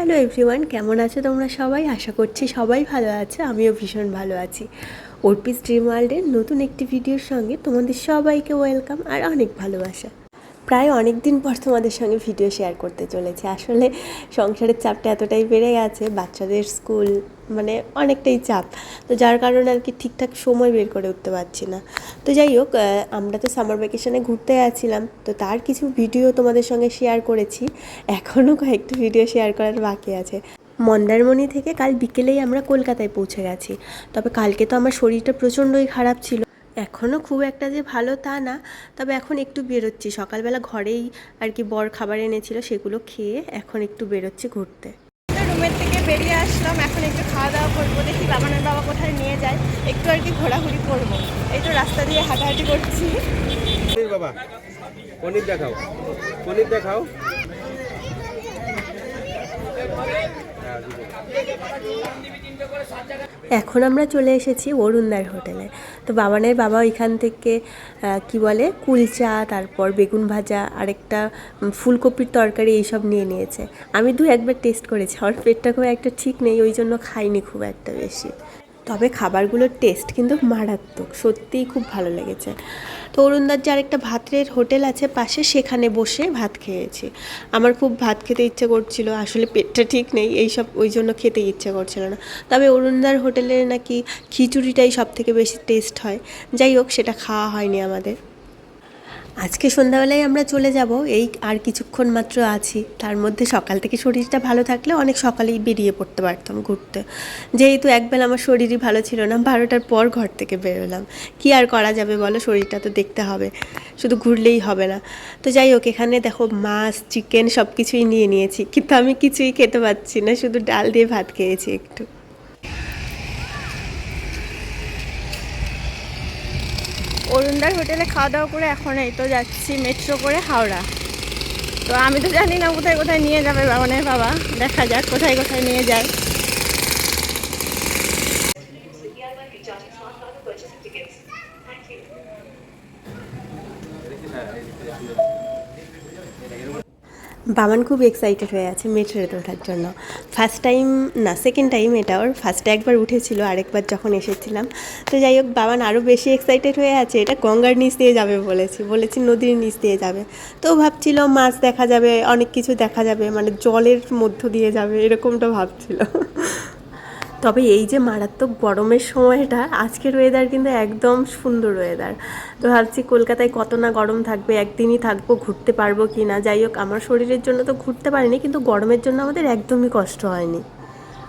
Hello everyone কেমন আছো তোমরা সবাই? আশা করছি সবাই ভালো আছে, আমিও ভীষণ ভালো আছি। অর্পিস ড্রিম ওয়ার্ল্ডের নতুন একটি ভিডিওর সঙ্গে তোমাদের সবাইকে ওয়েলকাম আর অনেক ভালোবাসা। প্রায় অনেক দিন পর তোমাদের সঙ্গে ভিডিও শেয়ার করতে চলেছে। আসলে সংসারের চাপটা এতটাই বেড়ে গেছে, বাচ্চাদের স্কুল মানে অনেকটাই চাপ। তো যার কারণে আর কি ঠিকঠাক সময় বের করে উঠতে পারছি না। তো যাই হোক আমরা তো সামার ভ্যাকেশনে ঘুরতে গেছিলাম। তো তার কিছু ভিডিও তোমাদের সঙ্গে শেয়ার করেছি। এখনও কয়েকটি ভিডিও শেয়ার করার বাকি আছে। মন্দারমণি থেকে কাল বিকেলেই আমরা কলকাতায় পৌঁছে গেছি। তবে কালকে তো আমার শরীরটা প্রচণ্ডই খারাপ ছিল। এখনও খুব একটা যে ভালো তা না তবে এখন একটু বেরোচ্ছি। সকালবেলা ঘরেই আর কি বর খাবার এনেছিল সেগুলো খেয়ে এখন একটু বেরোচ্ছি ঘুরতে। রুমের থেকে বেরিয়ে আসলাম এখন একটু খাওয়া দাওয়া করব দেখি বাবানের বাবা কোথায় নিয়ে যায় একটু আর কি ঘোরাঘুরি করব। এই তো রাস্তা দিয়ে হাঁটাহাঁটি করছি। বাবা পনির দেখাও পনির দেখাও। হ্যাঁ। এখন আমরা চলে এসেছি অরুণদার হোটেলে। তো বাবানের বাবা ওইখান থেকে কি বলে, কুলচা, তারপর বেগুন ভাজা, আরেকটা ফুলকপির তরকারি এইসব নিয়ে নিয়েছে। আমি দু একবার টেস্ট করেছি, আমার পেটটা খুব একটা ঠিক নেই, ওই জন্য খাইনি খুব একটা বেশি। তবে খাবারগুলোর টেস্ট কিন্তু মারাত্মক। সত্যিই খুব ভালো লেগেছে। তো অরুণদার যে আরেকটা ভাতের হোটেল আছে পাশে, সেখানে বসে ভাত খেয়েছি। আমার খুব ভাত খেতে ইচ্ছে করছিল, আসলে পেটটা ঠিক নেই, এইসব, ওই জন্য খেতে ইচ্ছে করছিল না। তবে অরুণদার হোটেলের নাকি খিচুড়িটাই সব থেকে বেশি টেস্ট হয়। যাই হোক, সেটা খাওয়া হয়নি আমাদের। আজকে সন্ধ্যাবেলায় আমরা চলে যাব, এই আর কিছুক্ষণ মাত্র আছি। তার মধ্যে সকাল থেকে শরীরটা ভালো থাকলে অনেক সকালেই বেরিয়ে পড়তে পারতাম ঘুরতে। যেহেতু একবেলা আমার শরীরই ভালো ছিল না, বারোটার পর ঘর থেকে বেরোলাম। কি আর করা যাবে বলো, শরীরটা তো দেখতে হবে। শুধু ঘুরলেই হবে না। তো যাই হোক, এখানে দেখো মাছ চিকেন সব কিছুই নিয়ে নিয়েছি। কিন্তু আমি কিছুই খেতে পাচ্ছি না, শুধু ডাল দিয়ে ভাত খেয়েছি একটু। অরুণদার হোটেলে খাওয়া দাওয়া করে এখন এই তো যাচ্ছি মেট্রো করে হাওড়া। তো আমি তো জানি না কোথায় কোথায় নিয়ে যাবে বাবানের বাবা, দেখা যাক কোথায় কোথায় নিয়ে যায়। বামান খুব এক্সাইটেড হয়ে আছে মেট্রোতে ওঠার জন্য। ফার্স্ট টাইম না সেকেন্ড টাইম এটা ওর। ফার্স্টে একবার উঠেছিল, আরেকবার যখন এসেছিলাম। তো যাই হোক বাবান আরও বেশি এক্সাইটেড হয়ে আছে। এটা গঙ্গার নিচ দিয়ে যাবে বলেছি বলেছি নদীর নিচ দিয়ে যাবে। তো ভাবছিল মাছ দেখা যাবে, অনেক কিছু দেখা যাবে মানে জলের মধ্য দিয়ে যাবে, এরকমটা ভাবছিল। তবে এই যে মারাত্মক গরমের সময়টা, আজকের ওয়েদার কিন্তু একদম সুন্দর ওয়েদার তো ভাবছি কলকাতায় কত না গরম থাকবে, একদিনই থাকব, ঘুরতে পারব কি না যাই হোক, আমার শরীরের জন্য তো ঘুরতে পারিনি, কিন্তু গরমের জন্য আমাদের একদমই কষ্ট হয়নি।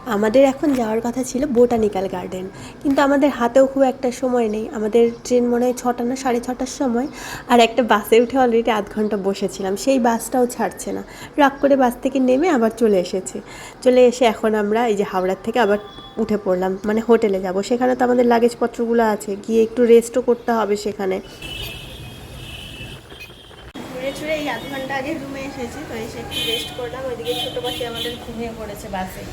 আমাদের এখন যাওয়ার কথা ছিল বোটানিক্যাল গার্ডেন। কিন্তু আমাদের হাতেও খুব একটা সময় নেই। আমাদের ট্রেন মনে হয় ছটা না সাড়ে ছটার সময়। আর একটা বাসে উঠে অলরেডি আধ ঘণ্টা বসেছিলাম। সেই বাসটাও ছাড়ছে না। রাগ করে বাস থেকে নেমে আবার চলে এসেছি। চলে এসে এখন আমরা এই যে হাওড়ার থেকে আবার উঠে পড়লাম। মানে হোটেলে যাব। সেখানে তো আমাদের লাগেজপত্রগুলো আছে। গিয়ে একটু রেস্টও করতে হবে সেখানে। এই আধ আগে রুমে এসেছি। তো এসে একটু রেস্ট করলাম। ওইদিকে ছোটো পাখি আমাদের ঘুমিয়ে পড়েছে বাসে।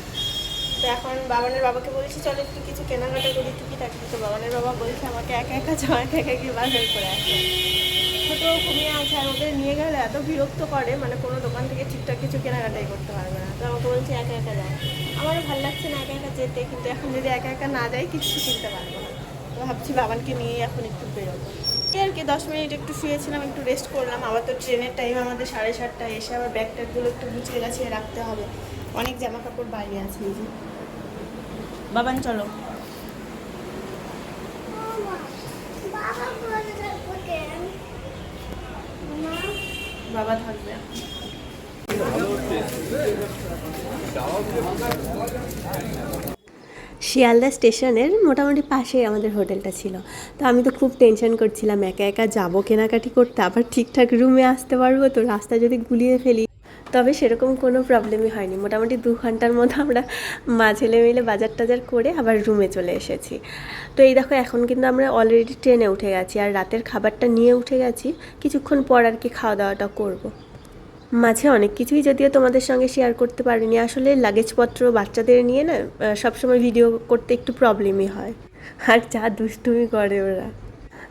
তো এখন বাবানের বাবাকে বলেছি, চলো একটু কিছু কেনাকাটা করি টুকিটাকি তো বাবানের বাবা বলছে, আমাকে একা একা যাও একা গিয়ে বাজার করে আসো। ছোটো ঘুমিয়ে আছে আর ওদের নিয়ে গেলে এত বিরক্ত করে মানে কোনো দোকান থেকে ঠিকঠাক কিছু কেনাকাটাই করতে পারবে না। তো আমাকে বলছে, একা একা যাও। আমারও ভালো লাগছে না একা একা যেতে, কিন্তু এখন যদি একা একা না যাই, কিছু কিনতে পারব না। তো ভাবছি বাবানকে নিয়ে এখন একটু বেরোবো। এই আর কি, দশ মিনিট একটু শুয়েছিলাম, একটু রেস্ট করলাম। আবার তো ট্রেনের টাইম আমাদের সাড়ে সাতটায় এসে আবার ব্যাগ ট্যাগগুলো একটু গুছিয়ে গাছিয়ে রাখতে হবে। অনেক জামা কাপড় বাইরে আছে যে। বাবান, চলো। বাবা থাকবে শিয়ালদা স্টেশনের মোটামুটি পাশেই আমাদের হোটেলটা ছিল। তো আমি তো খুব টেনশন করছিলাম, একা একা যাব কেনাকাটি করতে, আবার ঠিকঠাক রুমে আসতে পারব তো রাস্তা যদি গুলিয়ে ফেলি তবে সেরকম কোনো প্রবলেমই হয়নি। মোটামুটি দু ঘণ্টার মতো আমরা মা ছেলে মিলে বাজার টাজার করে আবার রুমে চলে এসেছি। তো এই দেখো, এখন কিন্তু আমরা অলরেডি ট্রেনে উঠে গেছি আর রাতের খাবারটা নিয়ে উঠে গেছি। কিছুক্ষণ পর আর কি খাওয়া দাওয়াটা করব। মাঝে অনেক কিছুই যদিও তোমাদের সঙ্গে শেয়ার করতে পারিনি। আসলে লাগেজপত্র বাচ্চাদের নিয়ে না সবসময় ভিডিও করতে একটু প্রবলেমই হয়। আর যা দুষ্টুমি করে ওরা।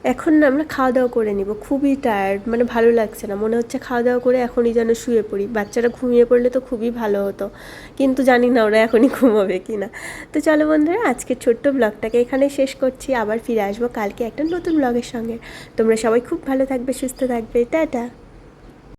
এখন না আমরা খাওয়া দাওয়া করে নিব। খুবই টায়ার্ড মানে ভালো লাগছে না। মনে হচ্ছে খাওয়া দাওয়া করে এখনই যেন শুয়ে পড়ি। বাচ্চারা ঘুমিয়ে পড়লে তো খুবই ভালো হতো। কিন্তু জানি না ওরা এখনই ঘুমাবে কি না তো চলো বন্ধুরা, আজকের ছোট্ট ব্লগটাকে এখানে শেষ করছি। আবার ফিরে আসব কালকে একটা নতুন ব্লগের সঙ্গে। তোমরা সবাই খুব ভালো থাকবে, সুস্থ থাকবে। টাটা!